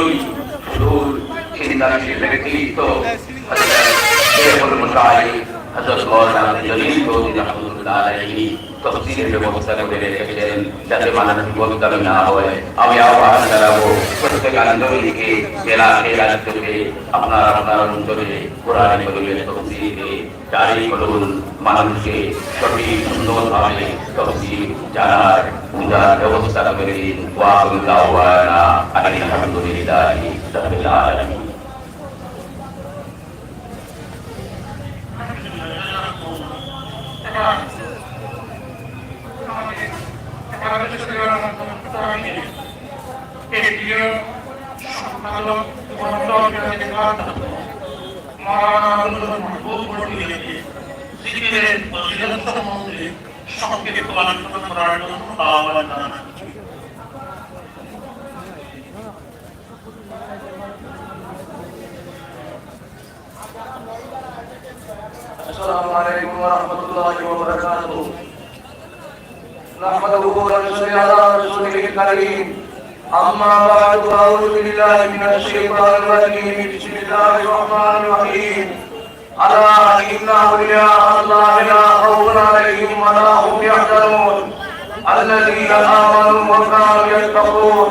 অবশ্যই দূর চিন্তাশীল শেখুল মুশাহিদ হযরত মাওলানা জলিল চৌধুরী রহমাতুল্লাহ আলাইহি। তফসিলের ব্যবস্থা করে রেখেছেন যাতে মানুষ বিপদগামী না হয় আমি আহ্বান জানাব প্রত্যেক আন্দোলনকে জেলা জেলা থেকে আপনার আপনার অঞ্চলে কোরআন করিমের তফসিলে জারি করুন মানুষকে সঠিক সুন্দরভাবে তফসিল জানার বুঝার ব্যবস্থা করে দিন ওয়াকুল্লাহ ওয়ানা আলহামদুলিল্লাহি রাব্বিল আলামিন সংকেত পালন করার জন্য আহ্বান জানাচ্ছি السلام عليكم ورحمة الله وبركاته نحمده ونصلي على رسوله الكريم. أما بعد أعوذ بالله من الشيطان الرجيم. بسم الله الرحمن الرحيم. ألا إن أولياء الله لا خوف عليهم ولا هم يحزنون. الذين آمنوا وكانوا يتقون.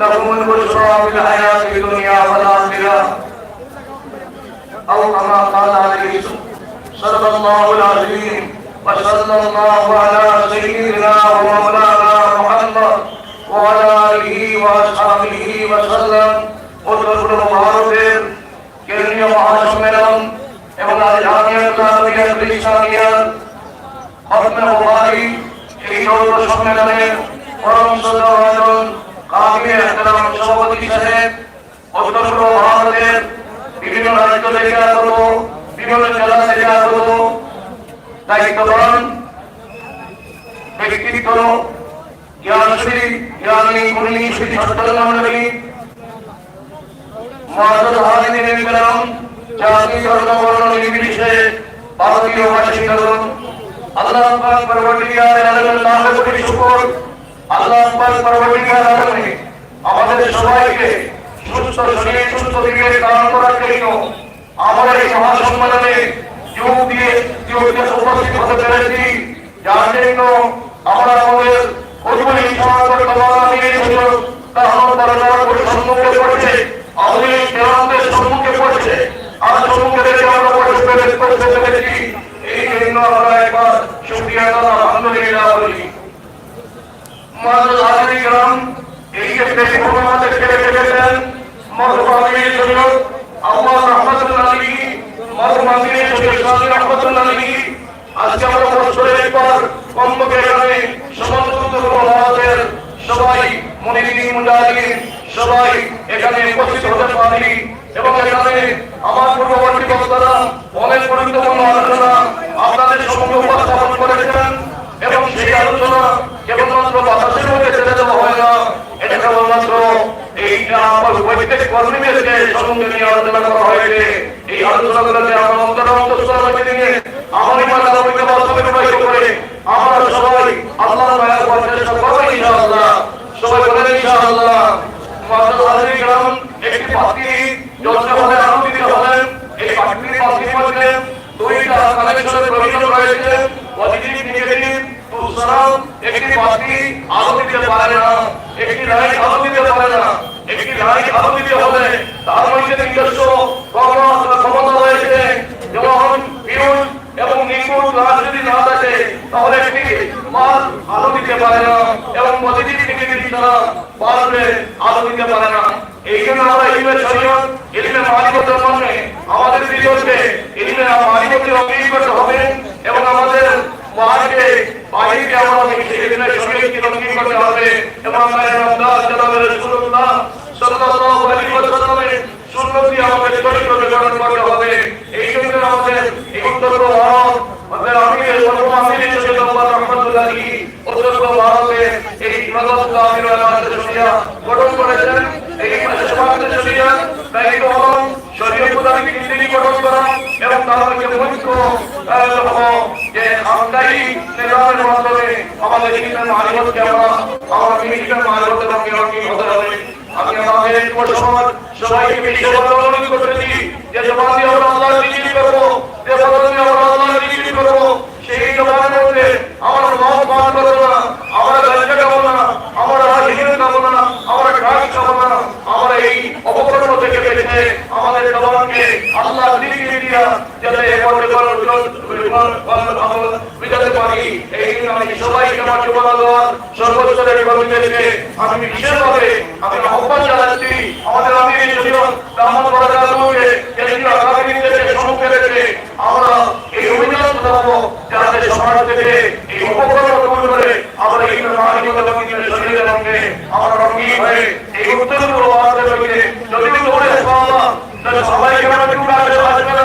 لهم البشرى في الحياة الدنيا والآخرة. أو كما قال عليه صدق الله العظيم وصلى الله على سيدنا ومولانا محمد وعلى آله وأصحابه وسلم قدرة المعارفين কেন্দ্রীয় মহাসম্মেলন এবং আজ জামিয়া ইসলামিয়া ইসলামিয়া খতমে বুখারী এই যৌথ সম্মেলনের পরম শ্রদ্ধাভাজন কামিল ইহতারাম সভাপতি সাহেব অধ্যক্ষ ভারতের বিভিন্ন রাজ্য থেকে আগত বিভিন্ন জেলা থেকে আগত দায়িত্ববান ব্যক্তিত্ব জ্ঞানশ্রী, জ্ঞানী, গুণী, শ্রী হারিদিনের গ্রাম জাতি ধর্ম বর্ণ নির্বিশেষে ভারতীয় আল্লাহ কোটি শুকর আল্লাহ আলাদা আমাদের সবাইকে সুস্থ শরীর, সুস্থ দিকে দান করার জন্য আমরা এই মহাসম্মেলনে যোগ দিয়ে যোগকে উপস্থিত হতে পেরেছি, যার জন্য আমরা আমাদের কতগুলি সমাজের কমানা নিয়ে সুযোগ তাহলে যারা করে সম্মুখে পড়ছে আমাদের কেরামদের সম্মুখে পড়ছে, আর সম্মুখে আমরা অনেক গুরুত্বপূর্ণ আলোচনা এবং হয় না, এটা কেবলমাত্র এইটা আমার কর্মীদেরকে সম্মুখে নিয়ে আলোচনা করা হয়েছে এই আলোচনাগুলোতে আমার অন্তর অন্তঃস্থলকে নিয়ে আমার ইমান আলোকে বাস্তবে রূপায়িত করে আমরা সবাই আল্লাহর মায়ার পথে চেষ্টা করব ইনশাআল্লাহ সবাই বলেন ইনশাআল্লাহ মাদ্রাসা হাজারি গ্রাম একটি পাখি যত্নভাবে আনন্দিত হলেন এই পাখির পাখির মধ্যে দুইটা কানেকশনের প্রয়োজন রয়েছে পজিটিভ নেগেটিভ তুলসারাম একটি পাখি আলো দিতে পারে না একটি লাইট আলো দিতে পারে না একটি লাইট আলো দিতে হলে তার মধ্যে নিজস্ব ক্ষমতা ক্ষমতা রয়েছে যেমন বিরুল এবং নিখুঁত লাইট যদি না থাকে তাহলে একটি মাল আলো দিতে এবং বাল্বে আলো দিতে পারে না। এই জন্য আমরা ইলমে শরীয়ত ইলমে মালিকতের মধ্যে আমাদের বিরুদ্ধে ইলমে করতে হবে, এবং আমাদের মাকে বাইরে আমরা মিশে ইলমে শরীয়তকে অঙ্গীকার করতে হবে এবং আমরা রমজান জনাবে রাসূলুল্লাহ সাল্লাল্লাহু আলাইহি ওয়াসাল্লামের সুন্নতি আমাদের শরীর গ্রহণ করতে হবে এই জন্য আমাদের এই উত্তর ভারত আমাদের আমির সর্বমামির সাথে আল্লাহ রহমাতুল্লাহ আলাইহি উত্তর ভারতে এই ইবাদত আমির আমাদের শরিয়া গঠন করেছেন। এই সমাজের শরিয়া দায়িত্ব হল শরীয় প্রদানকে তিনি গঠন করা এবং মধ্যে মুখ্য যে আমদানি নির্মাণের মাধ্যমে আমাদের ইসলাম মালিককে আমরা আমার ইসলাম মালিকতে আমরা কি হতে হবে। আমি আমাদের সমাজ, সবাইকে মিলে সমাজ করতেছি যে সমাজ আমরা আল্লাহ জিকির করব, যে সমাজ আমরা আল্লাহ জিকির করব সেই জমানের মধ্যে আমরা মত মান করব না আমরা লজ্জা খাব না আমরা রাজহীন খাব না আমরা ঘাস খাব না আমরা এই অপকর্ম থেকে বেঁচে আমাদের জবানকে আল্লাহ দিয়া যাতে এবারে বড় বিজাতে পারি। এই আমি সবাইকে আমার জীবন দেওয়ার সর্বোচ্চের কর্মীদেরকে আমি বিশেষভাবে আমি আহ্বান জানাচ্ছি। আমাদের আমরা এই হয়ে এই উত্তর পূর্ব ভারতের রঙে সবাইকে আমরা একটু কাছে আসবে না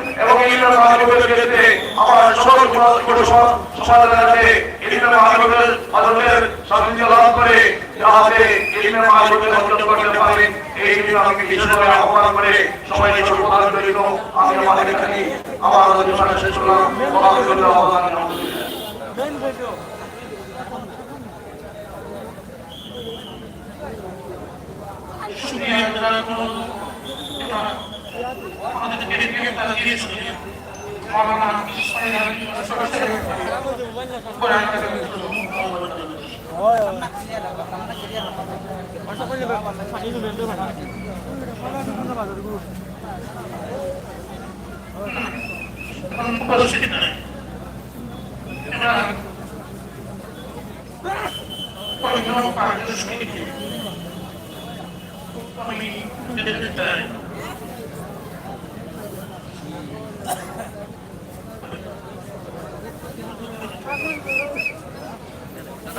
জন্য মানবের ক্ষেত্রে আমার সকল সমাধান আছে। এই জন্য মানবের মানবের লাভ করে যাহাতে এই জন্য অর্জন করতে পারে। এই জন্য আমি বিশেষভাবে আহ্বান করে সবাই সর্বদান জড়িত আমি আমাদের এখানে আমার আলোচনা শেষ করলাম আহ্বান আলহামদুলিল্লাহ শুনিয়া যারা কোনো আমাদেরকে রেডিও তারা দিয়েছে মাওলানা ইসমাইল আলী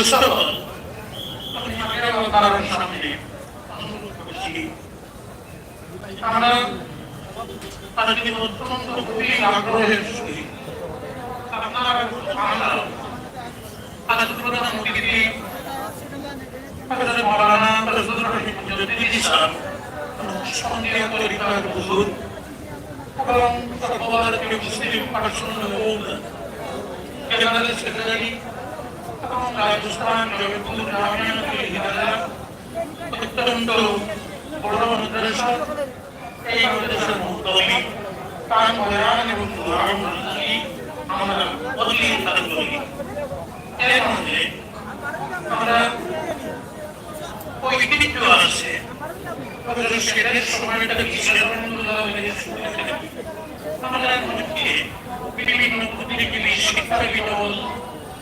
legun. দোস্ত আপনি আগেও তার সামনে আমরা আজকে অত্যন্ত গভীর আগ্রহের সহিত আপনার মুসলিম এবং রাজস্থান জয়পুর রামায়ণপুর হিমালয় অত্যন্ত বড় মাদ্রাসা এই বিভিন্ন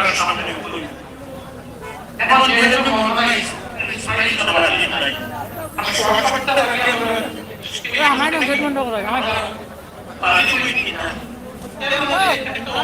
এই সামনে বলুন। এখন যেহেতু মহামারী ইসমাইল সবাই নাই আমি সরকারটা আগে আমরা আমার গেট বন্ধ করো আমার পারি কি না। এর মধ্যে একদম